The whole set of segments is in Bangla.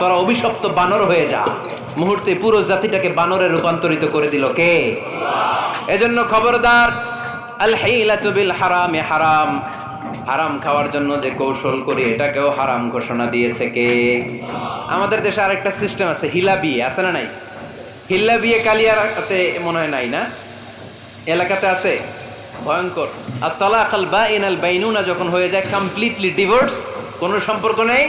তোরা অভিশপ্ত বানর হয়ে যা। মুহূর্তে পুরো জাতিটাকে বানরে রূপান্তরিত করে দিল কে? এজন্য খবরদার আল বিল হারামে। হারাম হারাম খাওয়ার জন্য যে কৌশল করি, এটাকেও হারাম ঘোষণা দিয়েছে কে? আমাদের দেশে আরেকটা সিস্টেম আছে হিলা বিয়ে আছে না নাই? হিল্লা বিয়ে কালিয়াতে মনে হয় নাই না? এলাকাতে আছে? ভয়ঙ্কর। আর তলাকাল বা ইনাল বাইনুনা যখন হয়ে যায় কমপ্লিটলি ডিভোর্স কোনো সম্পর্ক নেই?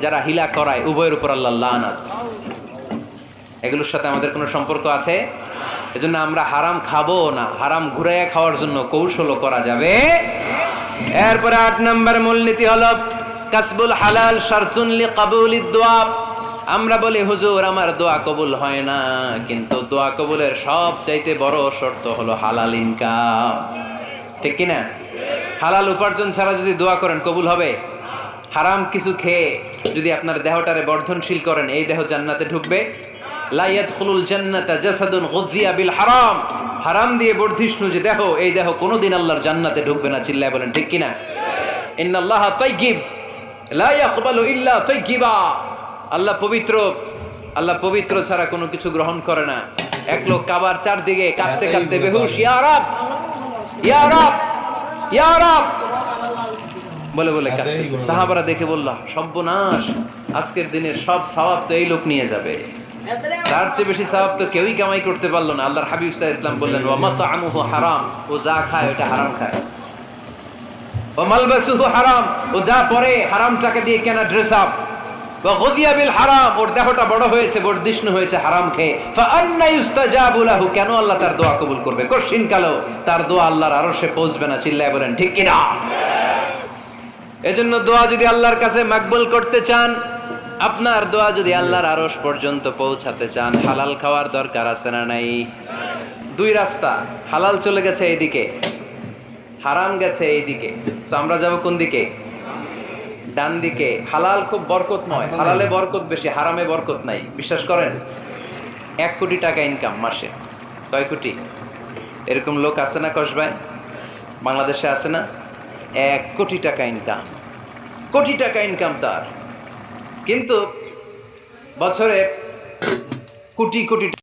যারা হিলা করায়, উভয়ের উপর আল্লাহ লানাত। এগুলোর সাথে আমাদের কোনো সম্পর্ক আছে? এজন্য আমরা হারাম খাব না, হারাম ঘুরাইয়া খাওয়ার জন্য কৌশলও করা যাবে। এরপরে আট নম্বর মূলনীতি হলো, কাসবুল হালাল শারতুন লি কাবুলিদ দোয়া। আমরা বলি, হুজুর, আমার দোয়া কবুল হয় না। কিন্তু দোয়া কবুলের সব চাইতে বড় শর্ত হলো হালাল ইনকাম। ঠিক কি না হালাল উপার্জন ছাড়া যদি দোয়া করেন, কবুল হবে? হারাম কিছু খেয়ে যদি আপনার দেহটারে বর্ধনশীল করেন এই দেহ জান্নাতে ঢুকবে। লাইয়াত খুলুল জান্নাতা জাসাদুন গজিয়া বিল হারাম। হারাম দিয়ে বর্ধিষ্ণু যে দেহ এই দেহ কোনোদিন আল্লাহর জান্নাতে ঢুকবে না চিল্লায় বলেন ঠিক কিনা? ইন্নাল্লাহ তাইগিব লা ইয়াকবালু ইল্লা তাইগিবা আল্লাহ পবিত্র আল্লাহ পবিত্র ছাড়া কোনো কিছু গ্রহণ করে না। এক লোক কাবার চারদিকে কাঁদতে কাঁদতে বেহুশ ইয়া রাব ইয়া রাব ইয়া রাব। বলে বলে সাহাবারা দেখে বলল সর্বনাশ আজকের দিনের সব সওয়াব তো এই লোক নিয়ে যাবে। তার চেয়ে বেশি সওয়াব তো কেউই কামাই করতে পারল না। আল্লাহর হাবিব সাহ ইসলাম বললেন ওয়া মাতাআমুহু হারাম ও যা খায় ওটা হারাম খায়। ও মালবাসুহু হারাম ও যা পরে হারাম টাকা দিয়ে কেনা ড্রেস আপ বিল হারাম ওর দেহটা বড় হয়েছে বর্ধিষ্ণু হয়েছে হারাম খেয়ে। কেন আল্লাহ তার দোয়া কবুল করবে? কশিন কালো তার দোয়া আল্লাহর আরশে পৌঁছবে না চিল্লায় বলেন ঠিক কি না এজন্য দোয়া যদি আল্লাহর কাছে মাকবুল করতে চান, আপনার দোয়া যদি আল্লাহর আরশ পর্যন্ত পৌঁছাতে চান, হালাল খাওয়ার দরকার আছে না নাই? দুই রাস্তা, হালাল চলে গেছে এইদিকে, হারাম গেছে এইদিকে। তো আমরা যাব কোন দিকে? ডান দিকে। হালাল খুব বরকতময়। হালালে বরকত বেশি, হারামে বরকত নাই। বিশ্বাস করেন? এক কোটি টাকা ইনকাম মাসে। কয় কোটি? এরকম লোক আছে না কসবায়? বাংলাদেশে আছে না? এক কোটি টাকা ইনকাম কোটি টাকা ইনকাম তার। কিন্তু বছরে কোটি কোটি